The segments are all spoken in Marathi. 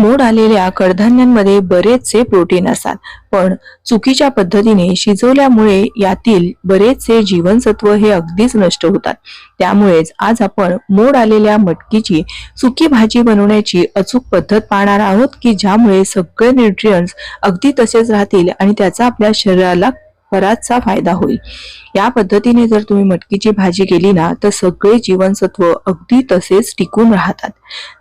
मोड आलेल्या कडधान्यांमध्ये बरेचसे प्रोटीन असतात. पण चुकीच्या पद्धतीने शिजवल्यामुळे यातील बरेचसे जीवनसत्व हे अगदीच नष्ट होतात. त्यामुळेच आज आपण मोड आलेल्या मटकीची सुकी भाजी बनवण्याची अचूक पद्धत पाहणार आहोत की ज्यामुळे सगळे न्यूट्रियन्स अगदी तसेच राहतील आणि त्याचा आपल्या शरीराला बराचसा फायदा होईल. या पद्धतीने जर तुम्ही मटकीची भाजी केली ना तर सगळे जीवनसत्व अगदी तसेच टिकून राहतात.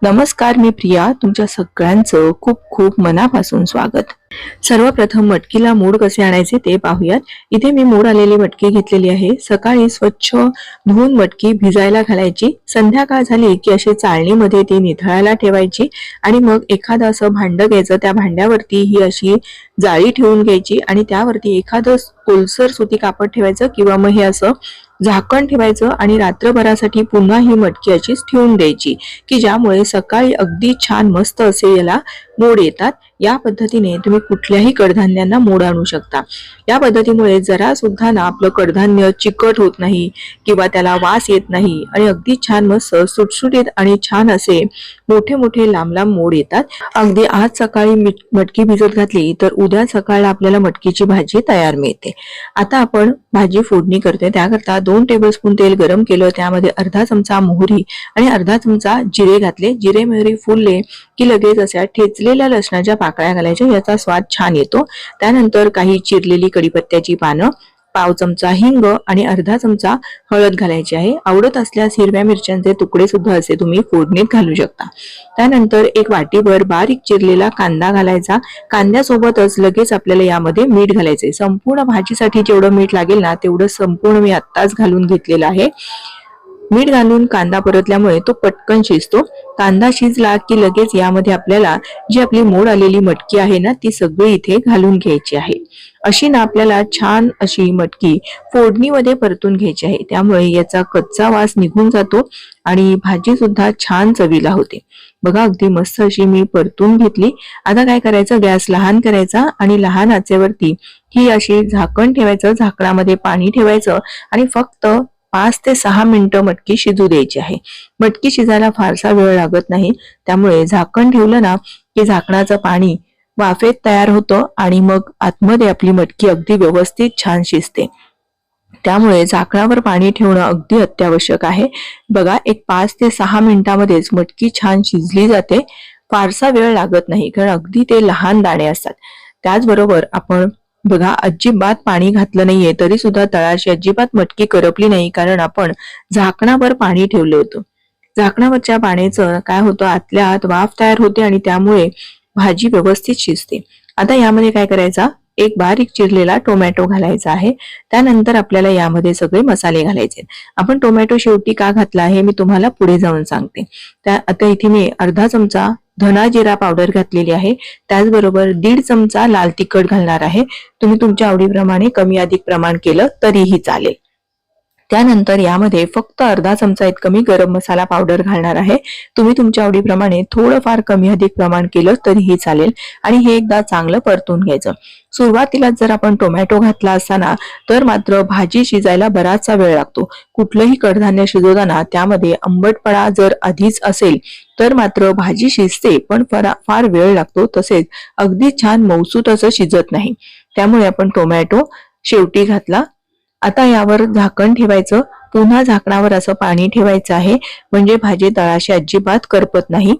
नमस्कार मी प्रिया तुमच्या सगळ्यांचं खूप खूप मनापासून स्वागत. सर्वप्रथम मटकीला मोड कसे आणायचे ते पाहूयात. इथे मी मोड आलेली मटकी घेतलेली आहे. सकाळी स्वच्छ धुवून मटकी भिजायला घालायची. संध्याकाळ झाली की अशी चाळणीमध्ये ती निथळायला ठेवायची आणि मग एखादं असं भांड घ्यायचं. त्या भांड्यावरती ही अशी जाळी ठेवून घ्यायची आणि त्यावरती एखादं कोलसर सुती कापड ठेवायचं किंवा मग हे असं झाकण ठेवायचं आणि रात्रभरासाठी पुन्हा ही मटकी अशीच ठेवून द्यायची की ज्यामुळे सकाळी अगदी छान मस्त असे याला मोड येतात. या पद्धतीने तुम्ही कुठल्याही कडधान्यांना मोड आणू शकता. या पद्धतीमुळे जरा सुद्धा ना आपलं कडधान्य चिकट होत नाही किंवा त्याला वास येत नाही आणि अगदी छान मस्त सुटसुटीत आणि छान असे मोठे मोठे लांब लांब मोड येतात. अगदी आज सकाळी मटकी भिजत घातली तर उद्या सकाळला आपल्याला मटकीची भाजी तयार मिळते. आता आपण भाजी फोडणी करते. त्याकरता दोन टेबलस्पून तेल गरम केलं. त्यामध्ये अर्धा चमचा मोहरी आणि अर्धा चमचा जिरे घातले. जिरे मोहरी फुलले की लगेच अशा ठेचलेल्या लसणाच्या पाकळ्या घालायच्या याचा स्वाद छान येतो. त्यानंतर काही चिरलेली कडीपत्त्याची पानं पाव चमचा हिंग आणि अर्धा चमचा हळद घालायची आहे. आवडत असल्यास हिरव्या मिरच्यांचे तुकडे सुद्धा असे तुम्ही फोडणीत घालू शकता. त्यानंतर एक वाटीभर बारीक चिरलेला कांदा घालायचा. कांद्यासोबतच लगेच आपल्याला यामध्ये मीठ घालायचे संपूर्ण भाजीसाठी जेवढं मीठ लागेल ना तेवढं संपूर्ण मी आत्ताच घालून घेतलेलं आहे. मीठ घालून कांदा परतल्यामुळे तो पटकन शिजतो. कांदा शिजला की लगेच यामध्ये आपल्याला जी आपली मोड आलेली मटकी आहे ना ती सगळी इथे घालून घ्यायची आहे. अशी ना आपल्याला छान अशी मटकी फोडणीमध्ये परतून घ्यायची आहे. त्यामुळे याचा कच्चा वास निघून जातो आणि भाजी सुद्धा छान चवीला होते. बघा अगदी मस्त अशी मी परतून घेतली. आता काय करायचं? गॅस लहान करायचा आणि लहान आचेवरती ही अशी झाकण ठेवायचं झाकणामध्ये पाणी ठेवायचं आणि फक्त पाच ते सहा मिनिटं मटकी शिजू द्यायची आहे. मटकी शिजायला फारसा वेळ लागत नाही. त्यामुळे झाकण ठेवलं ना की झाकणाचं पाणी वाफेत तयार होतं आणि मग आतमध्ये आपली मटकी अगदी व्यवस्थित छान शिजते. त्यामुळे झाकणावर पाणी ठेवणं अगदी अत्यावश्यक आहे. बघा एक पाच ते सहा मिनिटामध्येच मटकी छान शिजली जाते. फारसा वेळ लागत नाही कारण अगदी ते लहान दाणे असतात. त्याचबरोबर आपण बघा अजिबात पाणी घातलं नाहीये तरी सुद्धा तळाशी अजिबात मटकी करपली नाही कारण आपण झाकणावर पाणी ठेवलं होतं. झाकणावरच्या पाण्याचं काय होतं आतल्या आत वाफ तयार होते आणि त्यामुळे भाजी व्यवस्थित शिजते. आता यामध्ये काय करायचा? एक बारीक चिरलेला टोमॅटो घालायचा आहे. त्यानंतर आपल्याला यामध्ये सगळे मसाले घालायचे आपण टोमॅटो शेवटी का घातला आहे मी तुम्हाला पुढे जाऊन सांगते. त्या आता इथे मी अर्धा चमचा धना जिरा पावडर घातलेली आहे. त्याचबरोबर दीड चमचा लाल तिखट घालणार आहे. तुम्ही तुमच्या आवडीप्रमाणे कमी अधिक प्रमाण केलं तरीही चालेल. त्यानंतर यामध्ये फक्त अर्धा चमचा इतकमी गरम मसाला पावडर घालणार आहे. तुम्ही तुमच्या आवडीप्रमाणे थोडंफार कमी अधिक प्रमाण केलं तरीही चालेल आणि हे एकदा चांगलं परतून घ्यायचं. सुरुवातीला जर आपण टोमॅटो घातला असताना तर मात्र भाजी शिजायला बराचसा वेळ लागतो. कुठलंही कडधान्य शिजवताना त्यामध्ये आंबटपणा जर आधीच असेल तर मात्र भाजी शिजते पण फरा- फार वेळ लागतो तसेच अगदी छान मौसूत असं शिजत नाही. त्यामुळे आपण टोमॅटो शेवटी घातला आता यावर झाकण ठेवायचं. पुन्हा झाकणावर असं पाणी ठेवायचं आहे. म्हणजे भाजी तळाशी अजिबात करपत नाही.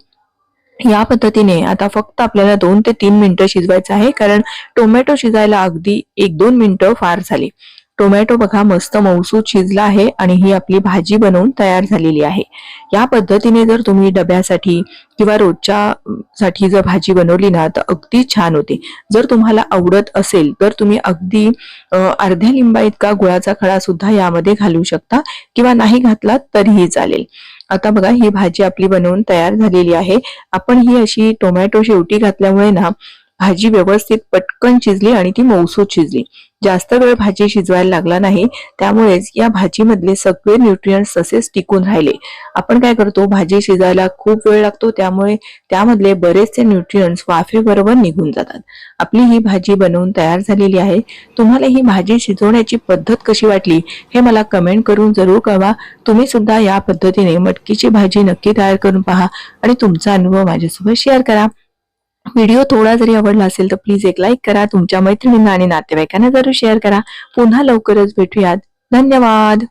या पद्धतीने आता फक्त आपल्याला दोन ते तीन मिनिटं शिजवायचं आहे. कारण टोमॅटो शिजायला अगदी एक दोन मिनिटं फार झाली. टोमॅटो बघा मस्त मौसूद शिजला आहे आणि ही आपली भाजी बनवून तयार झालेली आहे. या पद्धतीने जर तुम्ही डब्यासाठी किंवा रोजच्या साठी जर भाजी बनवली ना तर अगदी छान होते. जर तुम्हाला आवडत असेल तर तुम्ही अगदी अर्ध्या लिंबा इतका गुळाचा खडा सुद्धा यामध्ये घालू शकता किंवा नाही घातला तरीही चालेल. आता बघा ही भाजी आपली बनवून तयार झालेली आहे. आपण ही अशी टोमॅटो शेवटी घातल्यामुळे ना भाजी व्यवस्थित पटकन शिजली आणि ती मौसूद शिजली. जास्त वेळ भाजी शिजवायला लागला नाही त्यामुळेच या भाजीमधले सगळे न्यूट्रियंट्स तसेच टिकून राहिले. आपण काय करतो भाजी शिजायला खूप वेळ लागतो त्यामुळे त्यामधले बरेचसे न्यूट्रियंट्स वाफेबरोबर निघून जातात. आपली ही भाजी बनवून तयार झालेली आहे. तुम्हाला ही भाजी शिजवण्याची पद्धत कशी वाटली हे मला कमेंट करून जरूर कळवा. तुम्ही सुद्धा या पद्धतीने मटकीची भाजी नक्की तयार करून पहा आणि तुमचा अनुभव माझ्यासोबत शेअर करा. व्हिडिओ थोडा जरी आवडला असेल तर प्लीज एक लाईक करा तुमच्या मैत्रिणींना आणि नातेवाईकांना जरूर शेअर करा. पुन्हा लवकरच भेटूयात. धन्यवाद.